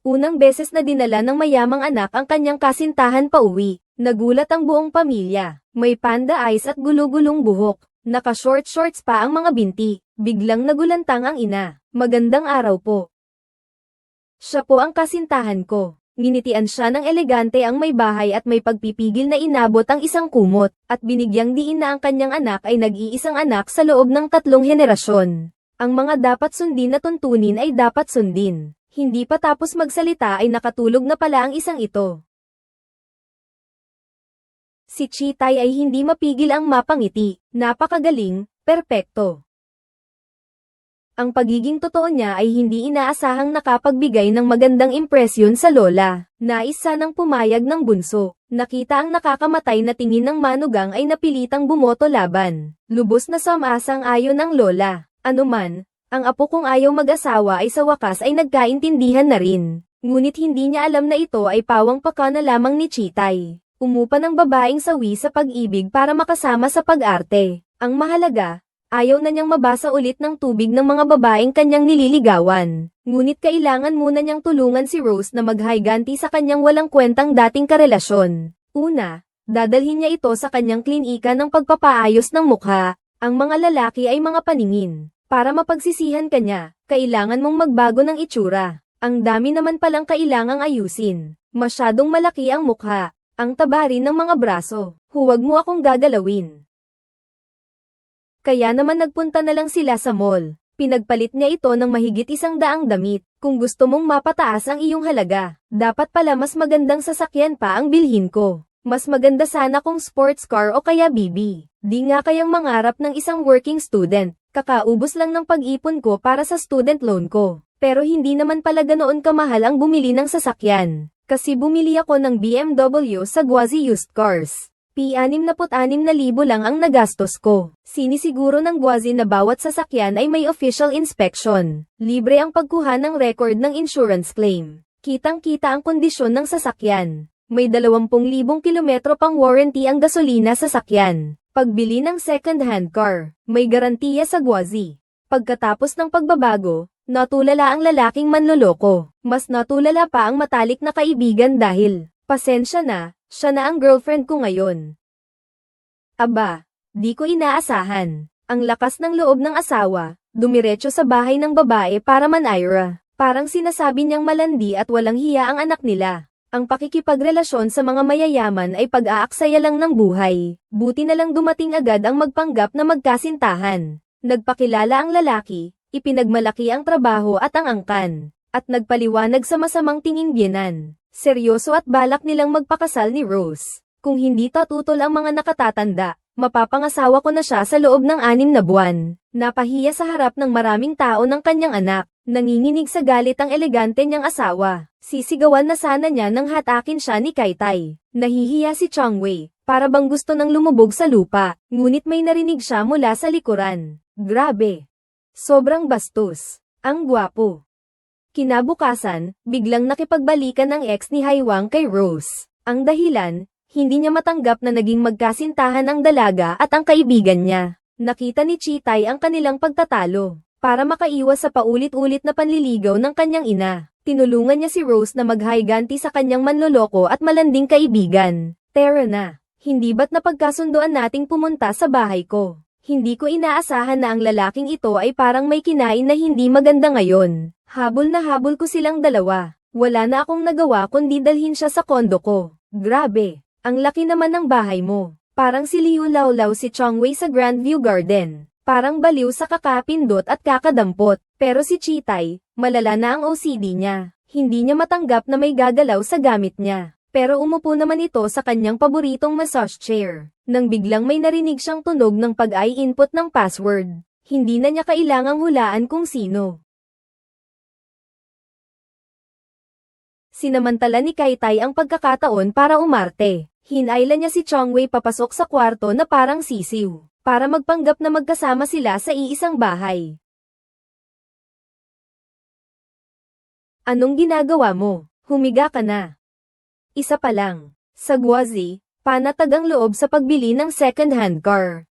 Unang beses na dinala ng mayamang anak ang kanyang kasintahan pa uwi. Nagulat ang buong pamilya. May panda eyes at gulugulong buhok. Naka-short shorts pa ang mga binti. Biglang nagulantang ang ina. Magandang araw po. Siya po ang kasintahan ko. Nginitian siya ng elegante ang may bahay at may pagpipigil na inabot ang isang kumot, at binigyang diin na ang kanyang anak ay nag-iisang anak sa loob ng tatlong henerasyon. Ang mga dapat sundin na tuntunin ay dapat sundin. Hindi pa tapos magsalita ay nakatulog na pala ang isang ito. Si Chitay ay hindi mapigil ang mapangiti, napakagaling, perpekto. Ang pagiging totoo niya ay hindi inaasahang nakapagbigay ng magandang impresyon sa lola. Nais sanang pumayag ng bunso. Nakita ang nakakamatay na tingin ng manugang ay napilitang bumoto laban. Lubos na samasang ayon ng lola. Anuman, ang apo kong ayaw mag-asawa ay sa wakas ay nagkaintindihan na rin. Ngunit hindi niya alam na ito ay pawang paka na lamang ni Chitay. Umupa ng babaeng sawi sa pag-ibig para makasama sa pag-arte. Ang mahalaga, Ayaw na niyang mabasa ulit ng tubig ng mga babaeng kanyang nililigawan. Ngunit kailangan muna niyang tulungan si Rose na maghayganti sa kanyang walang kwentang dating karelasyon. Una, dadalhin niya ito sa kanyang klinika ng pagpapaayos ng mukha. Ang mga lalaki ay mga paningin. Para mapagsisihan kanya, kailangan mong magbago ng itsura. Ang dami naman palang kailangang ayusin. Masyadong malaki ang mukha. Ang taba rin ng mga braso. Huwag mo akong gagalawin. Kaya naman nagpunta na lang sila sa mall. Pinagpalit niya ito ng mahigit isang daang damit. Kung gusto mong mapataas ang iyong halaga, dapat pala mas magandang sasakyan pa ang bilhin ko. Mas maganda sana kung sports car o kaya BB. Di nga kayang mangarap ng isang working student. Kakaubos lang ng pag-ipon ko para sa student loan ko. Pero hindi naman pala ganoon kamahal ang bumili ng sasakyan. Kasi bumili ako ng BMW sa Guazi Used Cars. P-66 na libo lang ang nagastos ko. Sinisiguro ng Guazi na bawat sasakyan ay may official inspection. Libre ang pagkuha ng record ng insurance claim. Kitang-kita ang kondisyon ng sasakyan. May 20,000 kilometro pang warranty ang gasolina sa sasakyan. Pagbili ng second-hand car, may garantiya sa Guazi. Pagkatapos ng pagbabago, natulala ang lalaking manloloko. Mas natulala pa ang matalik na kaibigan dahil, pasensya na, siya na ang girlfriend ko ngayon. Aba, di ko inaasahan. Ang lakas ng loob ng asawa, dumiretso sa bahay ng babae para manayra. Parang sinasabi niyang malandi at walang hiya ang anak nila. Ang pakikipagrelasyon sa mga mayayaman ay pag-aaksaya lang ng buhay. Buti na lang dumating agad ang magpanggap na magkasintahan. Nagpakilala ang lalaki, ipinagmalaki ang trabaho at ang angkan, at nagpaliwanag sa masamang tinging biyenan. Seryoso at balak nilang magpakasal ni Rose. Kung hindi tatutol ang mga nakatatanda, mapapangasawa ko na siya sa loob ng anim na buwan. Napahiya sa harap ng maraming tao ng kanyang anak. Nanginginig sa galit ang elegante niyang asawa. Sisigawan na sana niya nang hatakin siya ni Kaitai. Nahihiya si Chongwei, para bang gusto nang lumubog sa lupa, ngunit may narinig siya mula sa likuran. Grabe! Sobrang bastos. Ang gwapo. Kinabukasan, biglang nakipagbalikan ang ex ni Haiwang kay Rose. Ang dahilan, hindi niya matanggap na naging magkasintahan ang dalaga at ang kaibigan niya. Nakita ni Chitay ang kanilang pagtatalo. Para makaiwas sa paulit-ulit na panliligaw ng kanyang ina, tinulungan niya si Rose na maghayganti sa kanyang manloloko at malanding kaibigan. Tara na, hindi ba't napagkasundoan nating pumunta sa bahay ko? Hindi ko inaasahan na ang lalaking ito ay parang may kinain na hindi maganda ngayon. Habol na habol ko silang dalawa. Wala na akong nagawa kundi dalhin siya sa kondo ko. Grabe, ang laki naman ng bahay mo. Parang si Liu Laulaw si Chongwei sa Grandview Garden. Parang baliw sa kakapindot at kakadampot. Pero si Chitay, malala na ang OCD niya. Hindi niya matanggap na may gagalaw sa gamit niya. Pero umupo naman ito sa kanyang paboritong massage chair. Nang biglang may narinig siyang tunog ng pag-i-input ng password. Hindi na niya kailangang hulaan kung sino. Sinamantala ni Kaitai ang pagkakataon para umarte. Hinayla niya si Chongwei papasok sa kwarto na parang sisiw, para magpanggap na magkasama sila sa iisang bahay. Anong ginagawa mo? Humiga ka na. Isa pa lang. Sa Guazi, panatag ang loob sa pagbili ng second-hand car.